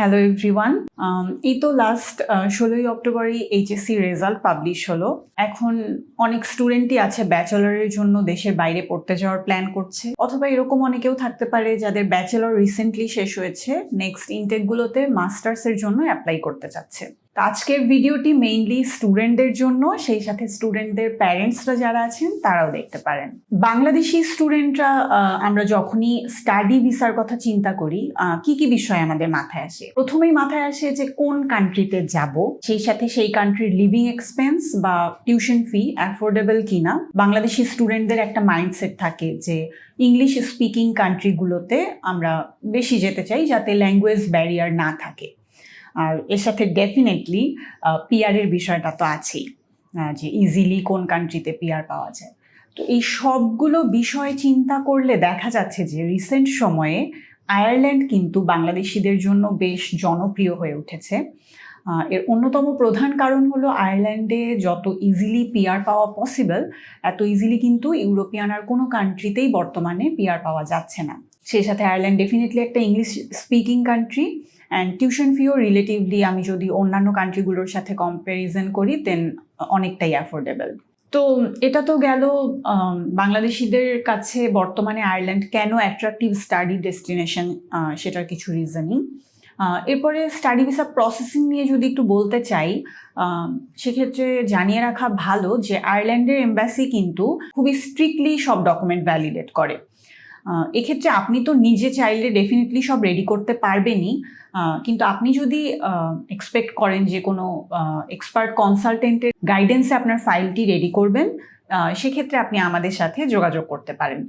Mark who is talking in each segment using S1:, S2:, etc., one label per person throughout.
S1: Hello everyone Um, এই তো last ষোলোই অক্টোবরই এইচএসসি রেজাল্ট পাবলিশ হলো। এখন অনেক স্টুডেন্টই আছে ব্যাচেলরের জন্য দেশের বাইরে পড়তে যাওয়ার প্ল্যান করছে। অথবা এরকম অনেকেও থাকতে পারে যাদের ব্যাচেলর রিসেন্টলি শেষ হয়েছে। নেক্সট ইনটেকগুলোতে মাস্টার্সের জন্য অ্যাপ্লাই করতে চাচ্ছে। আজকের ভিডিওটি মেইনলি স্টুডেন্টদের জন্য, সেই সাথে স্টুডেন্টদের প্যারেন্টসরা যারা আছেন, তারাও দেখতে পারেন। বাংলাদেশি স্টুডেন্টরা আমরা যখনই স্টাডি ভিসার কথা চিন্তা করি কি কি বিষয় আমাদের মাথায় আসে? প্রথমেই মাথায় আসে যে কোন কান্ট্রিতে যাব, সেই সাথে সেই কান্ট্রির লিভিং এক্সপেন্স বা টিউশন ফি অ্যাফোর্ডেবল কিনা। বাংলাদেশি স্টুডেন্টদের একটা মাইন্ডসেট থাকে যে ইংলিশ স্পিকিং কান্ট্রিগুলোতে আমরা বেশি যেতে চাই, যাতে ল্যাঙ্গুয়েজ ব্যারিয়ার না থাকে। আর এর সাথে ডেফিনেটলি পিয়ারের বিষয়টা তো আছেই যে ইজিলি কোন কান্ট্রিতে পিয়ার পাওয়া যায়। তো এই সবগুলো বিষয় চিন্তা করলে দেখা যাচ্ছে যে রিসেন্ট সময়ে আয়ারল্যান্ড কিন্তু বাংলাদেশিদের জন্য বেশ জনপ্রিয় হয়ে উঠেছে। এর অন্যতম প্রধান কারণ হলো আয়ারল্যান্ডে যত ইজিলি পিয়ার পাওয়া পসিবল এত ইজিলি কিন্তু ইউরোপিয়ান আর কোনো কান্ট্রিতেই বর্তমানে পিয়ার পাওয়া যাচ্ছে না। সেই সাথে আয়ারল্যান্ড ডেফিনেটলি একটা English speaking country and tuition ফিও relatively আমি যদি অন্যান্য কান্ট্রিগুলোর সাথে কম্প্যারিজন করি দেন অনেকটাই অ্যাফোর্ডেবল তো এটা তো গেল বাংলাদেশিদের কাছে বর্তমানে আয়ারল্যান্ড কেন অ্যাট্রাকটিভ স্টাডি ডেস্টিনেশন সেটার কিছু রিজনই এরপরে স্টাডি ভিসা প্রসেসিং নিয়ে যদি একটু বলতে চাই সেক্ষেত্রে জানিয়ে রাখা ভালো যে আয়ারল্যান্ডের এম্বাসি কিন্তু খুবই স্ট্রিক্টলি সব ডকুমেন্ট ভ্যালিডেট করে। এক্ষেত্রে আপনি তো নিজে চাইলে ডেফিনেটলি সব রেডি করতে পারবেনই। কিন্তু আপনি যদি এক্সপেক্ট করেন যে কোনো এক্সপার্ট কনসালটেন্টের গাইডেন্সে আপনার ফাইলটি রেডি করবেন সেক্ষেত্রে আপনি আমাদের সাথে যোগাযোগ করতে পারেন।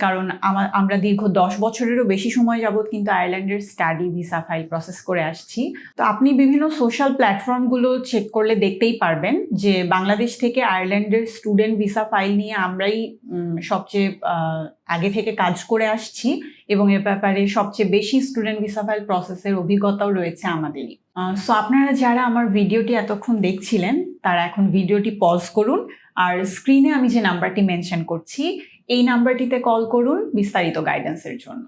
S1: কারণ আমা- আমরা দীর্ঘ দশ বছরেরও বেশি সময় যাবৎ কিন্তু আয়ারল্যান্ডের স্টাডি ভিসা ফাইল প্রসেস করে আসছি। তো আপনি বিভিন্ন সোশ্যাল প্ল্যাটফর্মগুলো চেক করলে দেখতেই পারবেন যে বাংলাদেশ থেকে আয়ারল্যান্ডের স্টুডেন্ট ভিসা ফাইল নিয়ে আমরাই সবচেয়ে আগে থেকে কাজ করে আসছি এবং এ ব্যাপারে সবচেয়ে বেশি স্টুডেন্ট ভিসা ফাইল প্রসেসের অভিজ্ঞতাও রয়েছে আমাদেরই। সো আপনারা যারা আমার ভিডিওটি এতক্ষণ দেখছিলেন তারা এখন ভিডিওটি পজ করুন আর স্ক্রিনে আমি যে নাম্বারটি মেনশন করছি, এই নাম্বারটিতে কল করুন বিস্তারিত গাইডেন্সের জন্য।